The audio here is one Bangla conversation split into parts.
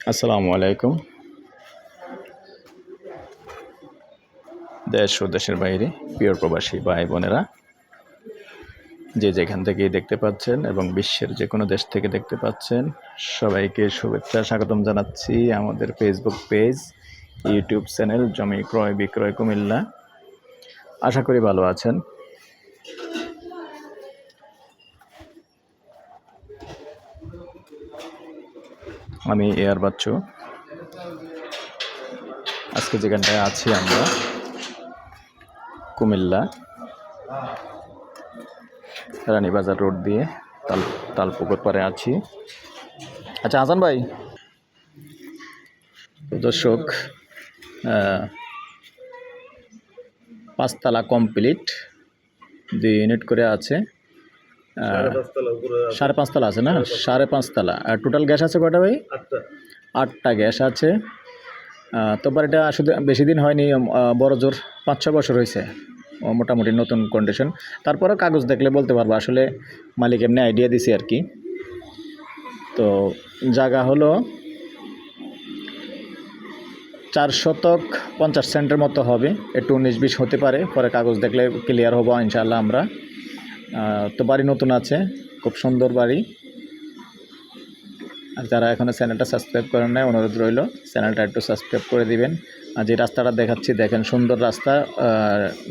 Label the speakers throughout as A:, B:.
A: আসসালামু আলাইকুম দেশ ও দেশের বাইরে প্রিয় প্রবাসী ভাই বোনেরা যে যেখান থেকেই দেখতে পাচ্ছেন এবং বিশ্বের যে কোনো দেশ থেকে দেখতে পাচ্ছেন, সবাইকে শুভেচ্ছা, স্বাগতম জানাচ্ছি আমাদের ফেসবুক পেজ ইউটিউব চ্যানেল জমি ক্রয়, বিক্রয় কুমিল্লা। আশা করি ভালো আছেন। আমি এয়ার বাচ্চু। আজকে যেখানটায় আছি আমরা কুমিল্লা। রানীবাজার রোড দিয়ে তাল তালপুকুর পারে আছি। আচ্ছা হাসান ভাই। দর্শক পাঁচতলা কমপ্লিট। দুই ইউনিট করে আছে। সাড়ে পাঁচতলা আছে। না? সাড়ে পাঁচতলা। আর টোটাল গ্যাস আছে কয়টা ভাই? আটটা। গ্যাস আছে। তো বাড়িটা শুধু বেশি দিন হয়নি বড় জোর পাঁচ ছ বছর হয়েছে মোটামুটি নতুন কন্ডিশন তারপরে কাগজ দেখলে বলতে পারব, আসলে মালিক এমনি আইডিয়া দিছি আর কি। তো জায়গা হলো চার শতক পঞ্চাশ সেন্টের মতো হবে, একটু উনিশ বিশ হতে পারে, পরে কাগজ দেখলে ক্লিয়ার হব ইনশাল্লাহ আমরা। তো বাড়ি নতুন আছে, খুব সুন্দর বাড়ি। আর যারা এখনও চ্যানেলটা সাবস্ক্রাইব করেন নাই, অনুরোধ রইল চ্যানেলটা একটু সাবস্ক্রাইব করে দিবেন। আর যে রাস্তাটা দেখাচ্ছি, দেখেন সুন্দর রাস্তা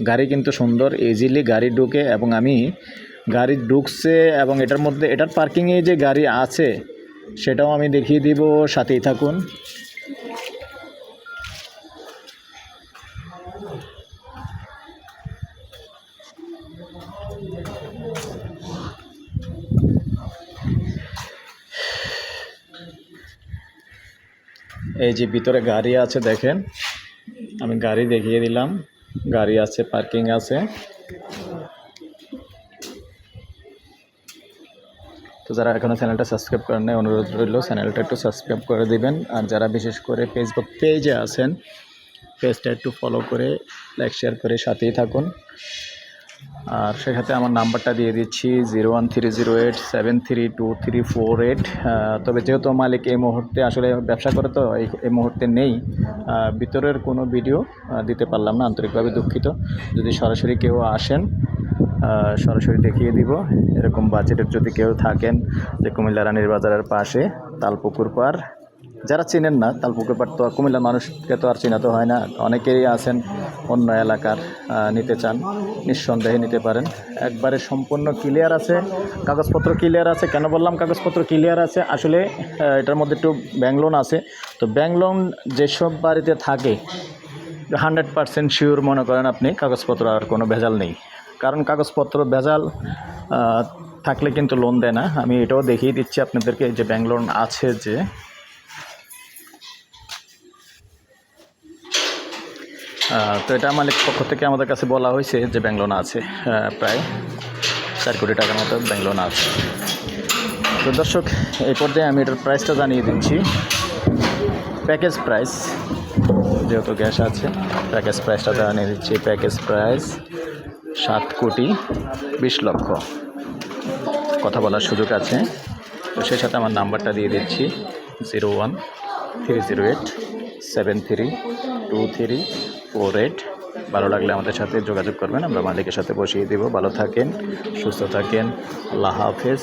A: গাড়ি কিন্তু সুন্দর ইজিলি গাড়ি ঢুকে এবং আমি গাড়ি ঢুকছে এবং এটার মধ্যে, এটার পার্কিংয়ে যে গাড়ি আছে, সেটাও আমি দেখিয়ে দিব, সাথেই থাকুন। এই যে ভিতরে গাড়ি আছে দেখেন। আমি গাড়ি দেখিয়ে দিলাম। গাড়ি আছে, পার্কিং আছে। তো যারা এখনও চ্যানেলটা সাবস্ক্রাইব করেন নাই, অনুরোধ রইল চ্যানেলটা একটু সাবস্ক্রাইব করে দিবেন। আর যারা বিশেষ করে ফেসবুক পেজে আছেন পেজটা একটু ফলো করে লাইক শেয়ার করে সাথেই থাকুন। আর সেক্ষেত্রে আমার নাম্বারটা দিয়ে দিচ্ছি zero one three zero eight seven three two three four eight. তবে যেহেতু মালিক এই মুহূর্তে আসলে ব্যবসা করে তো, এই মুহূর্তে নেই ভিতরের কোনো ভিডিও দিতে পারলাম না, আন্তরিকভাবে দুঃখিত। যদি সরাসরি কেউ আসেন সরাসরি দেখিয়ে দিব। এরকম বাজেটের যদি কেউ থাকেন, যে কুমিল্লা রানীর বাজারের পাশে, তালপুকুর পার যারা চেনেন না, তালপুকুর পার তো আর কুমিল্লার মানুষকে তো আর চেনাতে হয় না। অনেকেই আছেন, অন্য এলাকার নিতে চান, নিঃসন্দেহে নিতে পারেন। একবারে সম্পূর্ণ ক্লিয়ার আছে, কাগজপত্র ক্লিয়ার আছে। কেন বললাম কাগজপত্র ক্লিয়ার আছে? আসলে এটার মধ্যে একটু ব্যাংক লোন আছে। তো ব্যাংক লোন যেসব বাড়িতে থাকে হান্ড্রেড পারসেন্ট শিওর মনে করেন আপনি, কাগজপত্র আর কোনো ভেজাল নেই। কারণ কাগজপত্র ভেজাল থাকলে কিন্তু লোন দেয় না। আমি এটাও দেখিয়ে দিচ্ছি আপনাদেরকে যে ব্যাংক লোন আছে যে তো এটা মালিক পক্ষ থেকে আমাদের কাছে বলা হয়েছে যে ব্যাংক লোন আছে প্রায় চার কোটি টাকার মতো ব্যাংক লোন আছে। তো দর্শক এই পর্যায়ে আমি এটার প্রাইসটা জানিয়ে দিচ্ছি। প্যাকেজ প্রাইস যেহেতু গ্যাস আছে প্যাকেজ প্রাইসটা জানিয়ে দিচ্ছি। প্যাকেজ প্রাইস সাত কোটি বিশ লক্ষ। কথা বলার সুযোগ আছে। তো সেই সাথে আমার নাম্বারটা দিয়ে দিচ্ছি। Zero one three zero eight seven three two three four red. ভালো লাগলে আমাদের সাথে যোগাযোগ করবেন, আমরা মালিকের সাথে বসিয়ে দেবো। ভালো থাকেন, সুস্থ থাকেন, আল্লাহ হাফেজ।